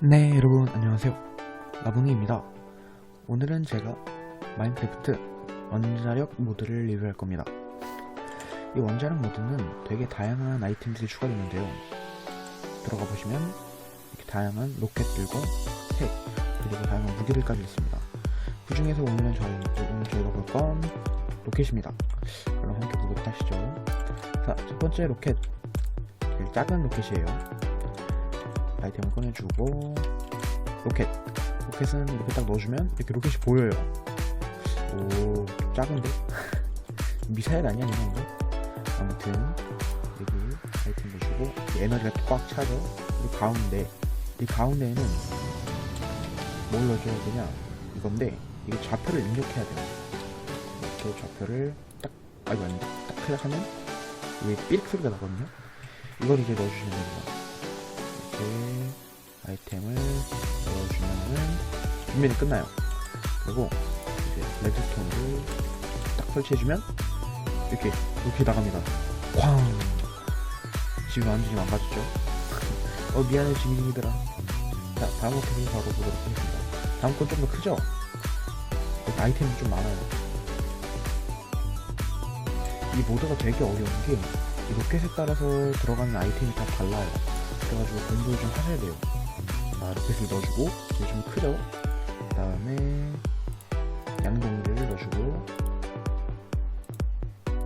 네, 여러분 안녕하세요. 나붕이입니다. 오늘은 제가 마인크래프트 원자력 모드를 리뷰할 겁니다. 이 원자력 모드는 되게 다양한 아이템들이 추가되는데요. 들어가 보시면 이렇게 다양한 로켓들과 핵 그리고 다양한 무기들까지 있습니다. 그 중에서 오늘은 저희 오늘 저희가 볼 건 로켓입니다. 그럼 함께 보도록 하시죠. 자, 첫 번째 로켓 제일 작은 로켓이에요. 아이템을 꺼내주고 로켓. 로켓은 이렇게 딱 넣어주면 이렇게 로켓이 보여요. 오 작은데? 미사일 아니야 이런 거? 아무튼 여기 아이템 넣어주고 이 에너지가 꽉 차죠. 그리고 가운데. 이 가운데에는 뭘 넣어줘야 되냐? 이건데 이게 좌표를 입력해야 돼요. 이렇게 좌표를 딱 아이고 아닌데 딱 클릭하면 이게 삐릭 소리가 나거든요. 이걸 이제 넣어주시면 됩니다 이렇게 아이템을 넣어주면은 준비는 끝나요. 그리고 이제 레드스톤을 딱 설치해주면 이렇게 이렇게 나갑니다. 쾅! 지금 완전히 망가졌죠? 어 미안해 징징이들아. 자 다음 로켓을 바로 보도록 하겠습니다. 다음 건 좀 더 크죠? 아이템이 좀 많아요. 이 모드가 되게 어려운 게이 로켓에 따라서 들어가는 아이템이 다 달라요. 그래가지고 공부를 좀 하셔야 돼요. 자, 로켓을 넣어주고, 이제 좀 크죠? 그 다음에, 양동이를 넣어주고,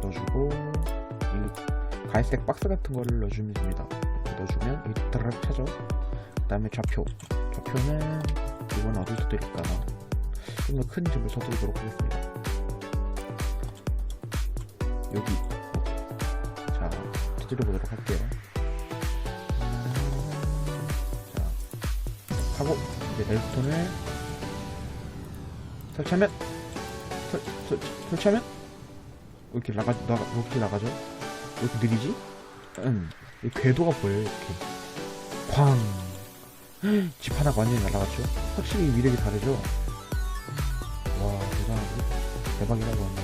넣어주고, 이 갈색 박스 같은 거를 넣어주면 됩니다. 넣어주면, 이 드르륵 차죠? 그 다음에 좌표. 좌표는, 이건 어딜 두드릴까? 좀 더 큰 집을 서드리도록 하겠습니다. 여기. 자, 두드려 보도록 할게요. 하고 이제 레드스톤을 설치하면 설, 설, 설치하면 왜 이렇게 나가 나가 왜 이렇게 나가죠? 왜 이렇게 느리지? 음, 이 궤도가 보여요 이렇게 쾅. 집 하나가 완전히 날아갔죠? 확실히 위력이 다르죠? 와 대단하고 대박이라고 하네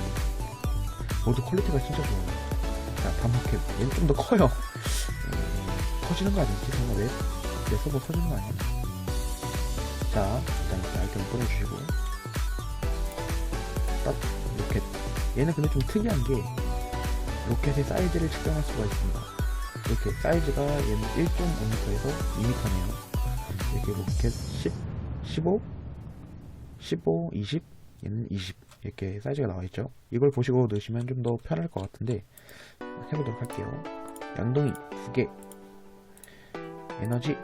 모두 퀄리티가 진짜 좋아요 자 로켓 얘는 좀 더 커요 음, 터지는 거 아니지? 설마 내, 내 서버 터지는 거 아니야? 자, 일단 아이템을 꺼내주시고. 딱 로켓. 얘는 근데 좀 특이한 게 로켓의 사이즈를 측정할 수가 있습니다. 이렇게 사이즈가 얘는 1.5m에서 2m네요. 이렇게 로켓 10, 15, 15, 20 얘는 20 이렇게 사이즈가 나와 있죠. 이걸 보시고 넣으시면 좀 더 편할 것 같은데 해보도록 할게요. 양동이 두개. 에너지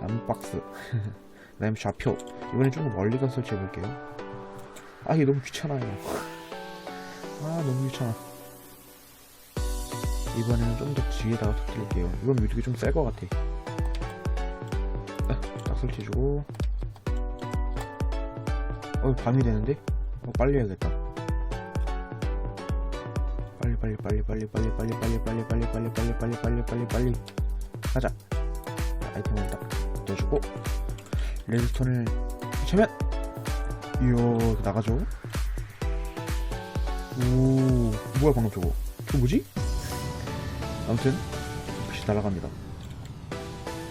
나무 박스 그 다음에 좌표 이번엔 좀더 멀리 가서 설치해 볼게요 아 이게 너무 귀찮아요 아 너무 귀찮아 이번에는 좀 더 뒤에다가 터뜨릴게요 이건 위력이 좀셀 것 같아 아, 딱 설치해주고 어 밤이 되는데? 어 빨리 해야겠다 빨리 빨리 빨리 빨리 빨리 빨리 빨리 빨리 빨리 빨리 빨리 빨리 빨리 빨리 빨리 가자 자, 아이템을 딱 넣어주고 레드스톤을 쳐면 이야 나가죠. 오 뭐야 방금 저거. 저거 뭐지? 아무튼 빛이 날아갑니다.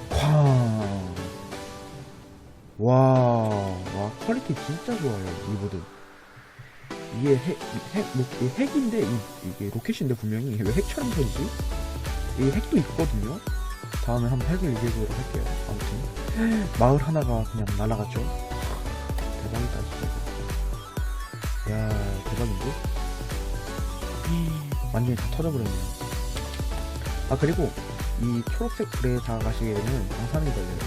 쾅 와 와 퀄리티 진짜 좋아요 이 모드 이게 핵, 이 핵, 뭐, 이 핵인데 이, 이게 로켓인데 분명히. 왜 핵처럼 보이지? 이 핵도 있거든요 다음에 한번 핵을 리뷰해보도록 할게요 아무튼 마을 하나가 그냥 날아갔죠. 대박이다, 진짜. 야, 대박인데? 완전히 다 터져버렸네요. 아, 그리고 이 초록색 불에 다가가시게 되면 방사능이 걸려요.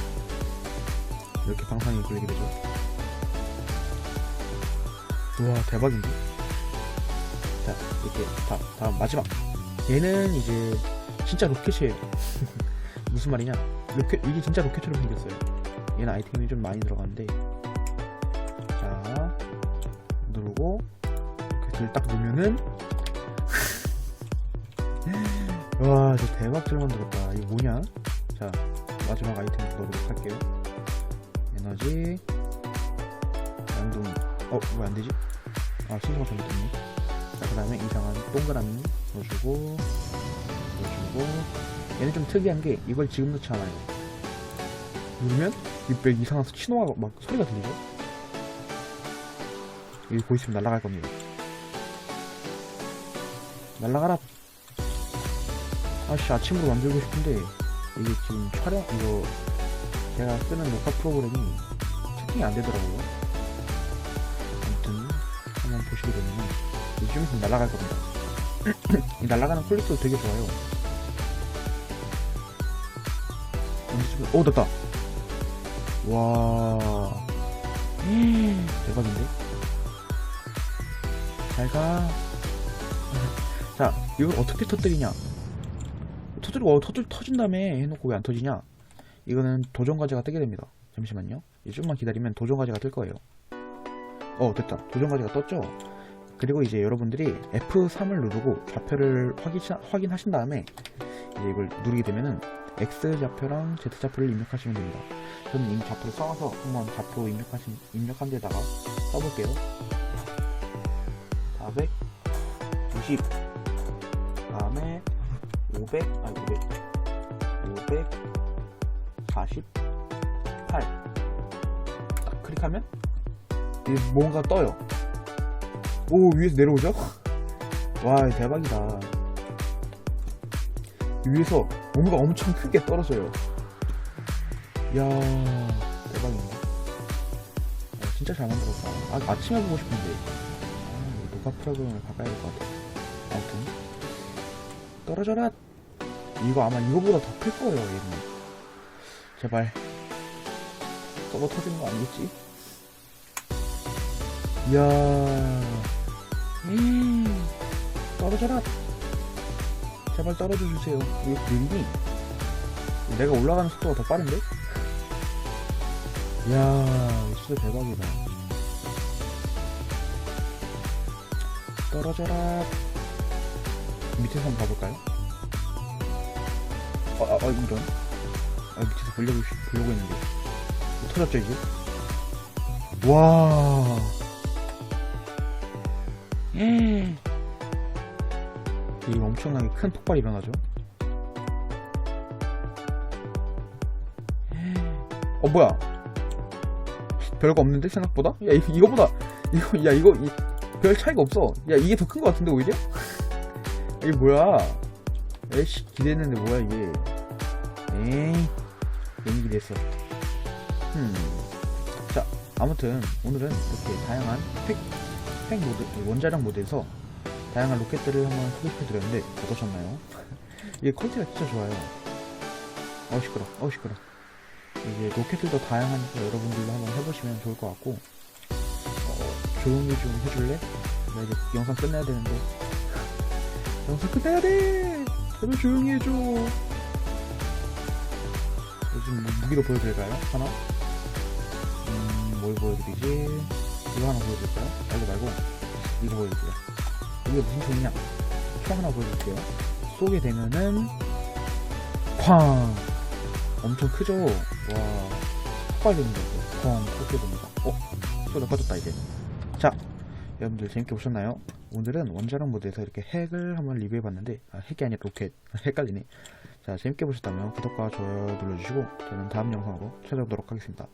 이렇게 방사능이 걸리게 되죠. 우와, 대박인데? 자, 이렇게 다, 다음 마지막. 얘는 이제 진짜 로켓이에요. 무슨 말이냐? 로켓 이게 진짜 로켓처럼 생겼어요. 얘는 아이템이 좀 많이 들어가는데 자 누르고 이렇게 딱 누르면은 와, 저 대박 잘 만들었다. 이거 뭐냐? 자 마지막 아이템 넣어보도록 할게요. 에너지 양동이 어 왜 안 되지? 아 순서가 잘못됐네. 자 그 다음에 이상한 동그라미 넣어주고 넣어주고 얘는 좀 특이한 게 이걸 지금 넣지 않아요. 누르면 이왜 이상한 신호가 막 소리가 들리죠? 여기 보이시면 날아갈 겁니다. 날아가라. 아씨 아침으로 만들고 싶은데 이게 지금 촬영 이거 제가 쓰는 녹화 프로그램이 채팅이 안 되더라고요. 아무튼 한번 보시게 이좀 있으면 날아갈 겁니다. 이 날아가는 퀄리티도 되게 좋아요. 오 됐다. 와 대박인데? 잘가. 자 이걸 어떻게 터뜨리냐? 터뜨리고 어, 터뜨 터진 다음에 해놓고 왜 안 터지냐? 이거는 도전 과제가 뜨게 됩니다. 잠시만요. 이제 좀만 기다리면 도전 과제가 뜰 거예요. 어 됐다. 도전 과제가 떴죠? 그리고 이제 여러분들이 F3을 누르고 좌표를 확인, 확인하신 다음에 이제 이걸 누르게 되면은 X 좌표랑 Z 좌표를 입력하시면 됩니다. 저는 이미 좌표를 써와서 한번 좌표 입력하신, 입력한 데다가 써볼게요. 490 다음에 500 아니 500 548 딱 클릭하면 이게 뭔가 떠요 오 위에서 내려오죠? 와 대박이다 위에서 뭔가 엄청 크게 떨어져요. 이야 대박이네 어, 진짜 잘 만들었다. 아, 아침에 보고 싶은데. 아, 프로그램을 바꿔야 될 것 같아. 아무튼. 떨어져라! 이거 아마 이거보다 더 클 거예요 얘는. 제발. 서버 터지는 거 아니겠지? 이야. 음, 떨어져라 제발 떨어져 주세요 이거 그림이 내가 올라가는 속도가 더 빠른데? 이야 진짜 대박이다 떨어져라 밑에서 한번 봐볼까요? 아, 아, 아 이런 아 밑에서 보려고 있- 보려고 했는데 뭐 터졌죠 이제? 와 음. 이게 엄청나게 큰 폭발이 일어나죠. 어 뭐야? 별거 없는데 생각보다? 야 이, 이거보다 이거 야 이거 이, 별 차이가 없어. 야 이게 더 큰 거 같은데 오히려? 이게 뭐야? 에이씨 기대했는데 뭐야 이게? 에이 괜히 기대했어. 흠자 아무튼 오늘은 이렇게 다양한 팩, 팩 모드 원자력 모드에서 다양한 로켓들을 한번 소개시켜 드렸는데 어떠셨나요? 이게 퀄리티가 진짜 좋아요 어우 시끄러 어우 시끄러 이게 로켓들도 다양하니까 여러분들도 한번 해보시면 좋을 것 같고 어, 조용히 좀 해줄래? 나 이제 영상 끝내야 되는데 영상 끝내야 돼! 제발 조용히 해줘 요즘 뭐 무기도 보여드릴까요? 하나? 음, 뭘 보여드리지? 이거 하나 보여드릴까요? 아, 이거 말고 이거 보여드릴게요 이게 무슨 총이냐? 총 하나 보여드릴게요 쏘게 되면은 쾅! 엄청 크죠? 와 거죠 쾅! 그렇게 됩니다 어? 쏘다 꺼졌다 이제 자 여러분들 재밌게 보셨나요? 오늘은 원자력 모드에서 이렇게 핵을 한번 리뷰해봤는데 아 핵이 아니라 로켓 헷갈리네 자 재밌게 보셨다면 구독과 좋아요 눌러주시고 저는 다음 영상으로 찾아오도록 하겠습니다